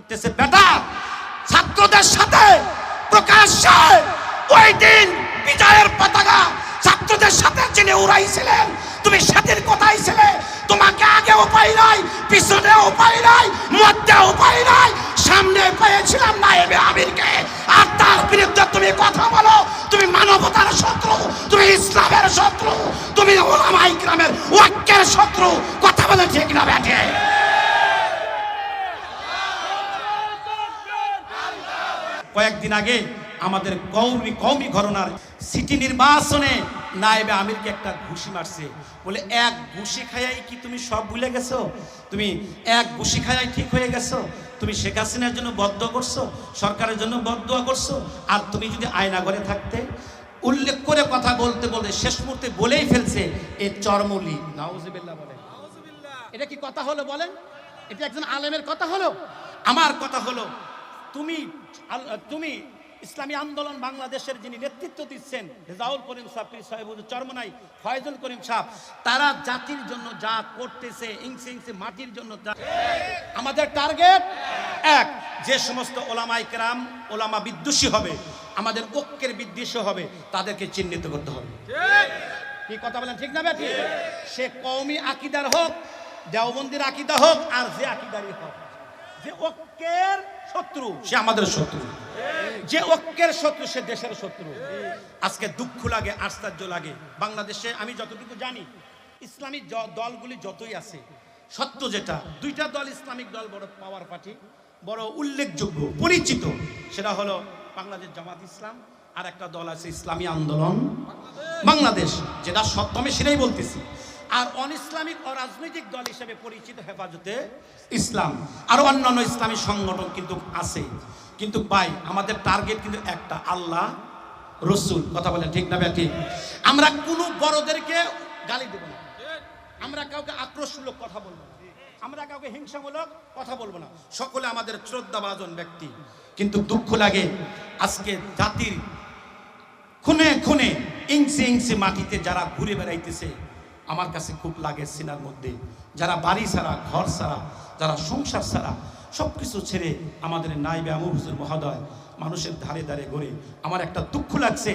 করতেছে বেটা। ছাত্রদের সাথে প্রকাশ্যে ওই দিন বিজয়ের পতাকা ছাত্রদের সাথে যিনি উড়াইছিলেন তুমি সেদিন কোথায় ছিলে? তোমাকে আগে উপায় নাই, পিছনে উপায় নাই, মধ্যে উপায় নাই, সামনে পেয়েছিলাম না এবে আমিরকে। আর তার বিরুদ্ধে তুমি কথা বলো। তুমি মানবতার শত্রু, তুমি ইসলামের শত্রু, তুমি ওলামা ইকরামের ওয়াক্যের শত্রু। কথা বলে ঠিক না ব্যাটে কয়েকদিন আগে আমাদের কৌমি কৌমি ঘরনার সিটি নির্বাচনে নায়েবে আমিরকে একটা ঘুষি মারছে। বলে এক ঘুষি খাইয়াই কি তুমি সব ভুলে গেছো? তুমি এক ঘুষি খাইয়াই ঠিক হয়ে গেছো? তুমি শেখ হাসিনার জন্য বদ্ধ করছ? সরকারের জন্য বদ্ধ করছ? আর তুমি যদি আয়না ঘরে থাকতে? উল্লেখ করে কথা বলতে বলতে শেষ মুহূর্তে বলেই ফেলছে এ চরমলি। নাউজুবিল্লাহ বলে। এটা কি কথা হলো বলেন? এটা একজন আলেমের কথা হলো? আমার কথা হলো তুমি তুমি ইসলামী আন্দোলন বাংলাদেশের যিনি নেতৃত্ব দিচ্ছেন, রেজাউল করিম সাহ সাহেব চরমনাই, ফয়জুল করিম সাহ তারা জাতির জন্য যা করতেছে, ইংসে ইংসে মাটির জন্য আমাদের টার্গেট এক, যে সমস্ত ওলামাই কেরাম, ওলামা বিদ্বেষী হবে, আমাদের ঐক্যের বিদ্বেষী হবে, তাদেরকে চিহ্নিত করতে হবে। কি কথা বলেন, ঠিক না ব্যাটি সে কওমি আকিদার হোক, দেওবন্দির আকিদা হোক, আর যে আকিদারই হোক। যে ঐক্যের শত্রু। সে আমাদের শত্রু। যে ঐক্যের শত্রু সে দেশের শত্রু। আজকে দুঃখ লাগে আশ্চর্য লাগে। বাংলাদেশে আমি যতটুকু জানি ইসলামী জ- দলগুলি যতই আছে সত্য যেটা দুইটা দল ইসলামিক দল বড় পাওয়ার পার্টি বড় উল্লেখযোগ্য পরিচিত। সেটা হলো বাংলাদেশ জামাত ইসলাম আর একটা দল আছে ইসলামী আন্দোলন বাংলাদেশ। যেটা সত্য আমি সেটাই বলতেছি। আর অন ইসলামিক অরাজনৈতিক দল হিসেবে পরিচিত হেফাজতে ইসলাম। আর অন্যান্য ইসলামী সংগঠন কিন্তু আছে। কিন্তু ভাই, আমাদের টার্গেট কিন্তু একটা, আল্লাহ, রসুল। কথা বলেন ঠিক না ঠিক? আমরা কোনো বড়দেরকে গালি দেব না। আমরা কাউকে আক্রোশমূলক কথা বলব না। আমরা কাউকে হিংসামূলক কথা বলব না। সকলে আমাদের শ্রদ্ধাভাজন ব্যক্তি। কিন্তু দুঃখ লাগে আজকে জাতির খুনে খুনে ইঞ্চি ইঞ্চি মাটিতে যারা ঘুরে বেড়াইতেছে আমার কাছে খুব লাগে সিনার মধ্যে। যারা বাড়ি ছাড়া, ঘর ছাড়া, যারা সংসার ছাড়া সব কিছু ছেড়ে আমাদের নাইবে আমুর হুজুর মহোদয় মানুষের ধারে ধারে ঘুরে। আমার একটা দুঃখ লাগছে